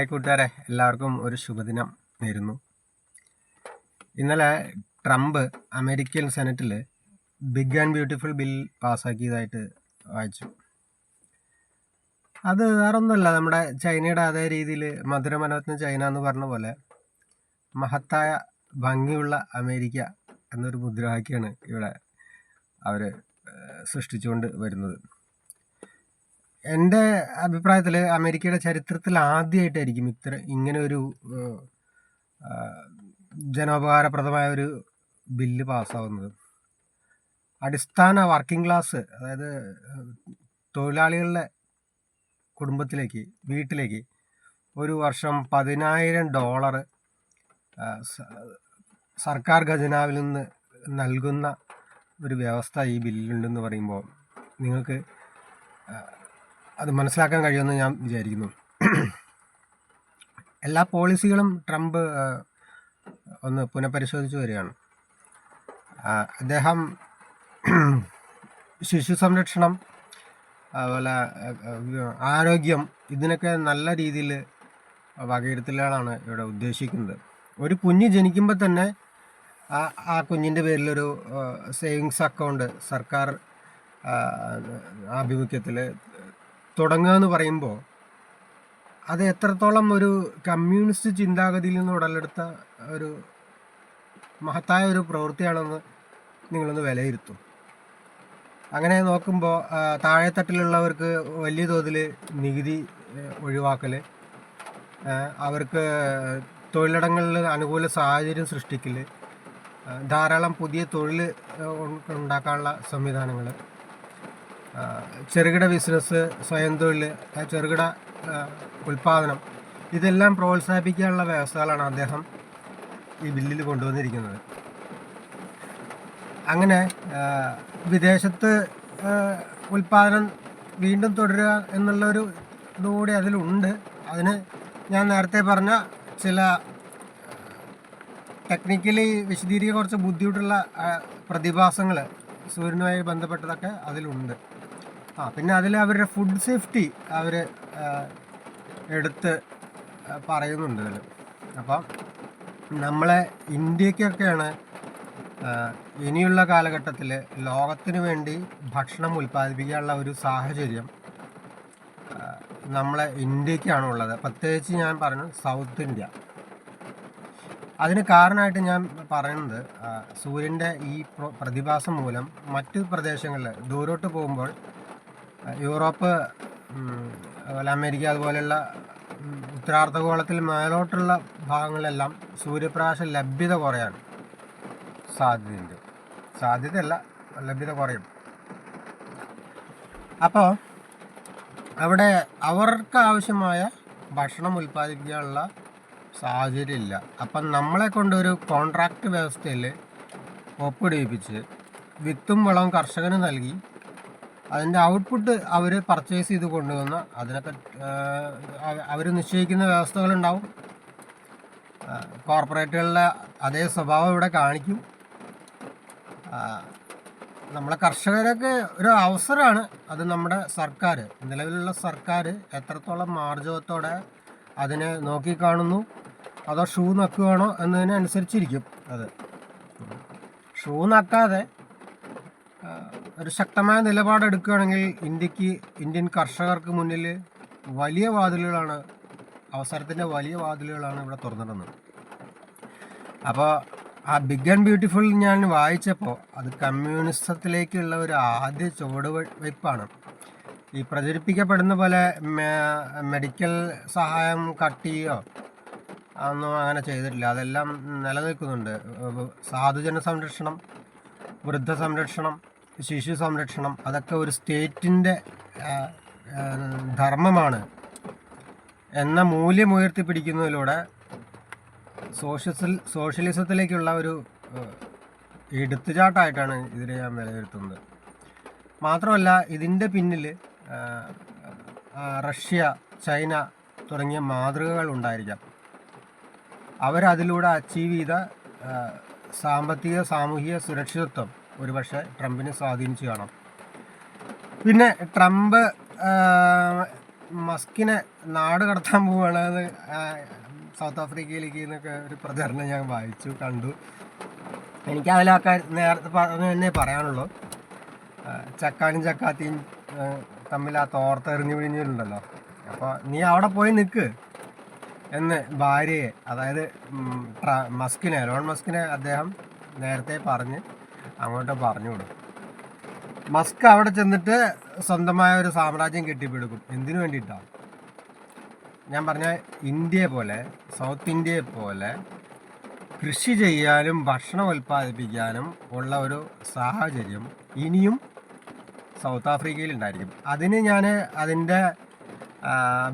Hi കൂട്ടുകാരെ എല്ലാവർക്കും ഒരു ശുഭദിനം നേരുന്നു. ഇന്നലെ ട്രംപ് അമേരിക്കൻ സെനറ്റിൽ ബിഗ് ആൻഡ് ബ്യൂട്ടിഫുൾ ബിൽ പാസ്സാക്കിയതായിട്ട് വായിച്ചു. അത് വേറൊന്നുമല്ല നമ്മുടെ ചൈനയുടെ അതേ രീതിയിൽ മധുരമനോത്ന ചൈന എന്ന് പറഞ്ഞ പോലെ മഹത്തായ ഭംഗിയുള്ള അമേരിക്ക എന്നൊരു മുദ്രാവാക്യമാണ് ഇവിടെ അവർ സൃഷ്ടിച്ചുകൊണ്ട് വരുന്നത്. എന്റെ അഭിപ്രായത്തിൽ അമേരിക്കയുടെ ചരിത്രത്തിൽ ആദ്യമായിട്ടായിരിക്കും ഇത്ര ഇങ്ങനെ ഒരു ജനോപകാരപ്രദമായ ഒരു ബില്ല് പാസ്സാവുന്നത്. അടിസ്ഥാന വർക്കിംഗ് ക്ലാസ് അതായത് തൊഴിലാളികളുടെ കുടുംബത്തിലേക്ക് വീട്ടിലേക്ക് ഒരു വർഷം പതിനായിരം ഡോളർ സർക്കാർ ഖജനാവിൽ നിന്ന് നൽകുന്ന ഒരു വ്യവസ്ഥ ഈ ബില്ലിലുണ്ടെന്ന് പറയുമ്പോൾ നിങ്ങൾക്ക് അത് മനസ്സിലാക്കാൻ കഴിയുമെന്ന് ഞാൻ വിചാരിക്കുന്നു. എല്ലാ പോളിസികളും ട്രംപ് ഒന്ന് പുനഃപരിശോധിച്ച് വരികയാണ്. അദ്ദേഹം ശിശു സംരക്ഷണം അതുപോലെ ആരോഗ്യം ഇതിനൊക്കെ നല്ല രീതിയിൽ വകയിരുത്തലുകളാണ് ഇവിടെ ഉദ്ദേശിക്കുന്നത്. ഒരു കുഞ്ഞ് ജനിക്കുമ്പോൾ തന്നെ ആ ആ കുഞ്ഞിന്റെ പേരിലൊരു സേവിങ്സ് അക്കൗണ്ട് സർക്കാർ ആഭിമുഖ്യത്തിൽ തുടങ്ങുക എന്ന് പറയുമ്പോൾ അത് എത്രത്തോളം ഒരു കമ്മ്യൂണിസ്റ്റ് ചിന്താഗതിയിൽ നിന്ന് ഉടലെടുത്ത ഒരു മഹത്തായ ഒരു പ്രവൃത്തിയാണെന്ന് നിങ്ങളൊന്ന് വിലയിരുത്തും. അങ്ങനെ നോക്കുമ്പോൾ താഴെത്തട്ടിലുള്ളവർക്ക് വലിയ തോതിൽ നികുതി ഒഴിവാക്കൽ അവർക്ക് തൊഴിലിടങ്ങളിൽ അനുകൂല സാഹചര്യം സൃഷ്ടിക്കൽ ധാരാളം പുതിയ തൊഴിൽ ഉണ്ടാക്കാനുള്ള സംവിധാനങ്ങൾ ചെറുകിട ബിസിനസ് സ്വയം തൊഴിൽ ചെറുകിട ഉൽപ്പാദനം ഇതെല്ലാം പ്രോത്സാഹിപ്പിക്കാനുള്ള വ്യവസ്ഥകളാണ് അദ്ദേഹം ഈ ബില്ലിൽ കൊണ്ടുവന്നിരിക്കുന്നത്. അങ്ങനെ വിദേശത്ത് ഉൽപ്പാദനം വീണ്ടും തുടരുക എന്നുള്ളൊരു ഇതുകൂടി അതിലുണ്ട്. അതിന് ഞാൻ നേരത്തെ പറഞ്ഞ ചില ടെക്നിക്കലി വിശദീകരിക്കാൻ കുറച്ച് ബുദ്ധിമുട്ടുള്ള പ്രതിഭാസങ്ങൾ സൂര്യനുമായി ബന്ധപ്പെട്ടതൊക്കെ അതിലുണ്ട്. ആ പിന്നെ അതിൽ അവരുടെ ഫുഡ് സേഫ്റ്റി അവർ എടുത്ത് പറയുന്നുണ്ട് അതിൽ അപ്പം നമ്മളെ ഇന്ത്യക്കൊക്കെയാണ് ഇനിയുള്ള കാലഘട്ടത്തിൽ ലോകത്തിന് വേണ്ടി ഭക്ഷണം ഉൽപ്പാദിപ്പിക്കാനുള്ള ഒരു സാഹചര്യം നമ്മളെ ഇന്ത്യക്കാണ് ഉള്ളത് പ്രത്യേകിച്ച് ഞാൻ പറഞ്ഞു സൗത്ത് ഇന്ത്യ. അതിന് കാരണമായിട്ട് ഞാൻ പറയുന്നത് സൂര്യന്റെ ഈ പ്രതിഭാസം മൂലം മറ്റു പ്രദേശങ്ങളിൽ ദൂരോട്ട് പോകുമ്പോൾ യൂറോപ്പ് അതുപോലെ അമേരിക്ക അതുപോലെയുള്ള ഉത്തരാർദ്ധഗോളത്തിൽ മേലോട്ടുള്ള ഭാഗങ്ങളിലെല്ലാം സൂര്യപ്രകാശ ലഭ്യത കുറയാണ് സാധ്യതയുണ്ട്. സാധ്യതയല്ല ലഭ്യത കുറയും. അപ്പോൾ അവിടെ അവർക്ക് ആവശ്യമായ ഭക്ഷണം ഉൽപ്പാദിപ്പിക്കാനുള്ള സാഹചര്യമില്ല. അപ്പം നമ്മളെ കൊണ്ടൊരു കോൺട്രാക്റ്റ് വ്യവസ്ഥയിൽ ഒപ്പിടിപ്പിച്ച് വിത്തും വളവും കർഷകന് നൽകി അതിന്റെ ഔട്ട്പുട്ട് അവർ പർച്ചേസ് ചെയ്ത് കൊണ്ടുവന്ന അതിനൊക്കെ അവർ നിശ്ചയിക്കുന്ന വ്യവസ്ഥകളുണ്ടാവും. കോർപ്പറേറ്റുകളുടെ അതേ സ്വഭാവം ഇവിടെ കാണിക്കും. നമ്മളെ കർഷകരൊക്കെ ഒരു അവസരമാണ് അത് നമ്മുടെ സർക്കാർ നിലവിലുള്ള സർക്കാർ എത്രത്തോളം മാർജവത്തോടെ അതിനെ നോക്കിക്കാണുന്നു അതോ ഷൂ നക്കുകയാണോ എന്നതിനനുസരിച്ചിരിക്കും അത്. ഷൂ നക്കാതെ ഒരു ശക്തമായ നിലപാടെടുക്കുകയാണെങ്കിൽ ഇന്ത്യയ്ക്ക് ഇന്ത്യൻ കർഷകർക്ക് മുന്നിൽ വലിയ വാതിലുകളാണ് അവസരത്തിന്റെ വലിയ വാതിലുകളാണ് ഇവിടെ തുറന്നിടുന്നത്. അപ്പോൾ ആ ബിഗ് ആൻഡ് ബ്യൂട്ടിഫുൾ ഞാൻ വായിച്ചപ്പോൾ അത് കമ്മ്യൂണിസത്തിലേക്കുള്ള ഒരു ആദ്യ ചുവടുവയ്പ്പാണ് ഈ പ്രചരിപ്പിക്കപ്പെടുന്ന പോലെ മെഡിക്കൽ സഹായം കട്ട് ചെയ്യുകയോ ഒന്നും അങ്ങനെ ചെയ്തിട്ടില്ല. അതെല്ലാം നിലനിൽക്കുന്നുണ്ട്. സാധുജന സംരക്ഷണം വൃദ്ധ സംരക്ഷണം ശിശു സംരക്ഷണം അതൊക്കെ ഒരു സ്റ്റേറ്റിന്റെ ധർമ്മമാണ് എന്ന മൂല്യം ഉയർത്തിപ്പിടിക്കുന്നതിലൂടെ സോഷ്യൽ സോഷ്യലിസത്തിലേക്കുള്ള ഒരു എടുത്തുചാട്ടായിട്ടാണ് ഇതിനെ ഞാൻ വിലയിരുത്തുന്നത്. മാത്രമല്ല ഇതിന്റെ പിന്നിൽ റഷ്യ ചൈന തുടങ്ങിയ മാതൃകകൾ ഉണ്ടായിരിക്കാം. അവരതിലൂടെ അച്ചീവ് ചെയ്ത സാമ്പത്തിക സാമൂഹിക സുരക്ഷിതത്വം ഒരുപക്ഷെ ട്രംപിനെ സ്വാധീനിച്ചു കാണാം. പിന്നെ ട്രംപ് മസ്കിനെ നാട് കടത്താൻ പോവുകയാണ് സൗത്ത് ആഫ്രിക്കയിലേക്ക് എന്നൊക്കെ ഒരു പ്രചരണം ഞാൻ വായിച്ചു കണ്ടു. എനിക്ക് അതിലാക്കാൻ നേരത്തെ പറഞ്ഞു തന്നെ പറയാനുള്ളൂ. ചക്കാനും ചക്കാത്തിയും തമ്മിൽ ആ തോർത്തെറിഞ്ഞു പിഴിഞ്ഞിട്ടുണ്ടല്ലോ. അപ്പോൾ നീ അവിടെ പോയി നിൽക്ക് എന്ന് ഭാര്യയെ അതായത് മസ്കിനെ എലോൺ മസ്കിനെ അദ്ദേഹം നേരത്തെ പറഞ്ഞ് അങ്ങോട്ട് പറഞ്ഞു കൊടുക്കും. മസ്ക് അവിടെ ചെന്നിട്ട് സ്വന്തമായ ഒരു സാമ്രാജ്യം കെട്ടിപ്പിടുക്കും. എന്തിനു വേണ്ടിയിട്ടാണ് ഞാൻ പറഞ്ഞ ഇന്ത്യയെ പോലെ സൗത്ത് ഇന്ത്യയെ പോലെ കൃഷി ചെയ്യാനും ഭക്ഷണം ഉൽപ്പാദിപ്പിക്കാനും ഉള്ള ഒരു സാഹചര്യം ഇനിയും സൗത്ത് ആഫ്രിക്കയിൽ ഉണ്ടായിരിക്കും. അതിന് ഞാൻ അതിന്റെ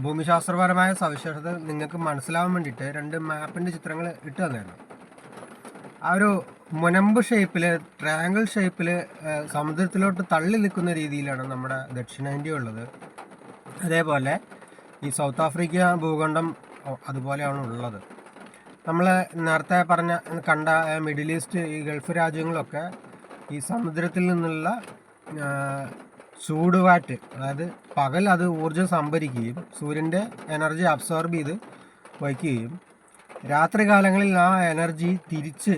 ഭൂമിശാസ്ത്രപരമായ സവിശേഷത നിങ്ങൾക്ക് മനസ്സിലാവാൻ വേണ്ടിയിട്ട് രണ്ട് മാപ്പിന്റെ ചിത്രങ്ങൾ ഇട്ട് തന്നായിരുന്നു ആ ഒരു മുനമ്പ് ഷേപ്പിൽ ട്രയാങ്കിൾ ഷേപ്പിൽ സമുദ്രത്തിലോട്ട് തള്ളി നിൽക്കുന്ന രീതിയിലാണ് നമ്മുടെ ദക്ഷിണേന്ത്യ ഉള്ളത്. അതേപോലെ ഈ സൗത്ത് ആഫ്രിക്ക ഭൂഖണ്ഡം അതുപോലെയാണ് ഉള്ളത്. നമ്മൾ നേരത്തെ പറഞ്ഞ കണ്ട മിഡിൽ ഈസ്റ്റ് ഈ ഗൾഫ് രാജ്യങ്ങളൊക്കെ ഈ സമുദ്രത്തിൽ നിന്നുള്ള ചൂടുവാറ്റ് അതായത് പകൽ അത് ഊർജം സംഭരിക്കുകയും സൂര്യന്റെ എനർജി അബ്സോർബ് ചെയ്ത് വയ്ക്കുകയും രാത്രി കാലങ്ങളിൽ ആ എനർജി തിരിച്ച്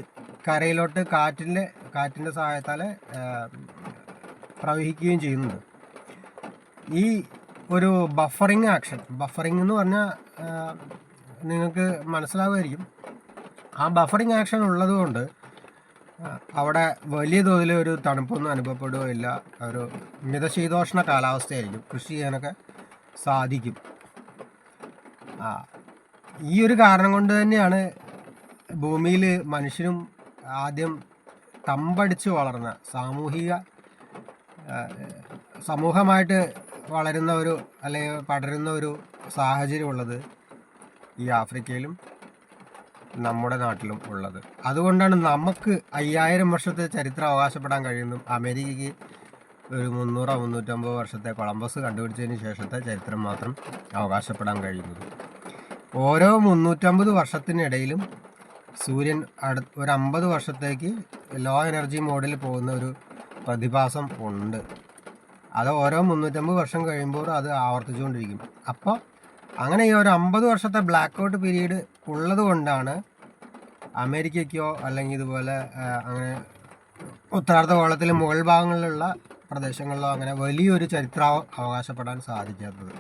കരയിലോട്ട് കാറ്റിന്റെ കാറ്റിന്റെ സഹായത്താൽ പ്രവഹിക്കുകയും ചെയ്യുന്നുണ്ട്. ഈ ഒരു ബഫറിങ് ആക്ഷൻ ബഫറിങ് എന്ന് പറഞ്ഞാൽ നിങ്ങൾക്ക് മനസ്സിലാവുമായിരിക്കും. ആ ബഫറിങ് ആക്ഷൻ ഉള്ളതുകൊണ്ട് അവിടെ വലിയ തോതിൽ ഒരു തണുപ്പൊന്നും അനുഭവപ്പെടുകയില്ല. ഒരു മിതശീതോഷ്ണ കാലാവസ്ഥയായിരിക്കും. കൃഷി ചെയ്യാനൊക്കെ സാധിക്കും. ഈ ഒരു കാരണം കൊണ്ട് തന്നെയാണ് ഭൂമിയിൽ മനുഷ്യനും ആദ്യം തമ്പടിച്ച് വളർന്ന സാമൂഹിക സമൂഹമായിട്ട് വളരുന്ന ഒരു അല്ലെങ്കിൽ പടരുന്ന ഒരു സാഹചര്യമുള്ളത് ഈ ആഫ്രിക്കയിലും നമ്മുടെ നാട്ടിലും ഉള്ളത്. അതുകൊണ്ടാണ് നമുക്ക് അയ്യായിരം വർഷത്തെ ചരിത്രം അവകാശപ്പെടാൻ കഴിയുന്നു അമേരിക്കയ്ക്ക് ഒരു മുന്നൂറോ മുന്നൂറ്റമ്പത് വർഷത്തെ കൊളംബസ് കണ്ടുപിടിച്ചതിന് ശേഷത്തെ ചരിത്രം മാത്രം അവകാശപ്പെടാൻ കഴിയുന്നത്. ഓരോ മുന്നൂറ്റമ്പത് വർഷത്തിനിടയിലും സൂര്യൻ അടു ഒരു അമ്പത് വർഷത്തേക്ക് ലോ എനർജി മോഡിൽ പോകുന്ന ഒരു പ്രതിഭാസം ഉണ്ട്. അത് ഓരോ മുന്നൂറ്റമ്പത് വർഷം കഴിയുമ്പോൾ അത് ആവർത്തിച്ചുകൊണ്ടിരിക്കും. അപ്പോൾ അങ്ങനെ ഈ ഒരു അമ്പത് വർഷത്തെ ബ്ലാക്ക് ഔട്ട് പീരീഡ് ഉള്ളത് കൊണ്ടാണ് അമേരിക്കയ്ക്കോ അല്ലെങ്കിൽ ഇതുപോലെ അങ്ങനെ ഉത്തരാർദ്ധ ഉത്തരാർദ്ധഗോളത്തിലെ മുകൾ ഭാഗങ്ങളിലുള്ള പ്രദേശങ്ങളിലോ അങ്ങനെ വലിയൊരു ചരിത്ര അവകാശപ്പെടാൻ സാധിക്കാത്തത്.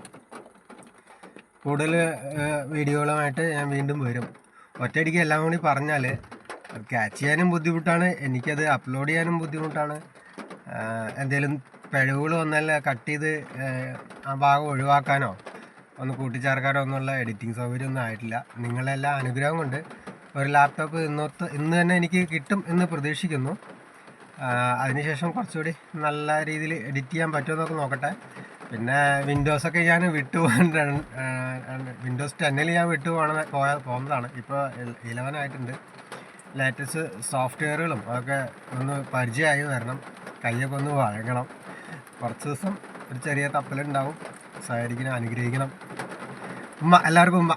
കൂടുതൽ വീഡിയോകളുമായിട്ട് ഞാൻ വീണ്ടും വരും. ഒറ്റയടിക്ക് എല്ലാം കൂടി പറഞ്ഞാൽ ക്യാച്ച് ചെയ്യാനും ബുദ്ധിമുട്ടാണ് എനിക്കത് അപ്ലോഡ് ചെയ്യാനും ബുദ്ധിമുട്ടാണ്. എന്തെങ്കിലും പിഴവുകൾ വന്നാൽ കട്ട് ചെയ്ത് ആ ഭാഗം ഒഴിവാക്കാനോ ഒന്ന് കൂട്ടിച്ചേർക്കാനോ ഒന്നുള്ള എഡിറ്റിംഗ് സൗകര്യമൊന്നും ആയിട്ടില്ല. നിങ്ങളെല്ലാം അനുഗ്രഹം കൊണ്ട് ഒരു ലാപ്ടോപ്പ് ഇന്നത്തെ ഇന്ന് തന്നെ എനിക്ക് കിട്ടും എന്ന് പ്രതീക്ഷിക്കുന്നു. അതിനുശേഷം കുറച്ചുകൂടി നല്ല രീതിയിൽ എഡിറ്റ് ചെയ്യാൻ പറ്റുമെന്നൊക്കെ നോക്കട്ടെ. പിന്നെ വിൻഡോസ് ഒക്കെ ഞാൻ വിട്ടു വിൻഡോസ് ടെന്നിൽ ഞാൻ വിട്ടു പോണ പോയ പോകുന്നതാണ്. ഇപ്പോൾ ഇലവൻ ആയിട്ടുണ്ട്. ലേറ്റസ്റ്റ് സോഫ്റ്റ്വെയറുകളും അതൊക്കെ ഒന്ന് പരിചയമായി വരണം. കയ്യൊക്കെ ഒന്ന് വഴങ്ങണം. കുറച്ച് ദിവസം ഒരു ചെറിയ തപ്പലുണ്ടാവും. സഹകരിക്കണം അനുഗ്രഹിക്കണം. ഉമ്മ എല്ലാവർക്കും ഉമ്മ.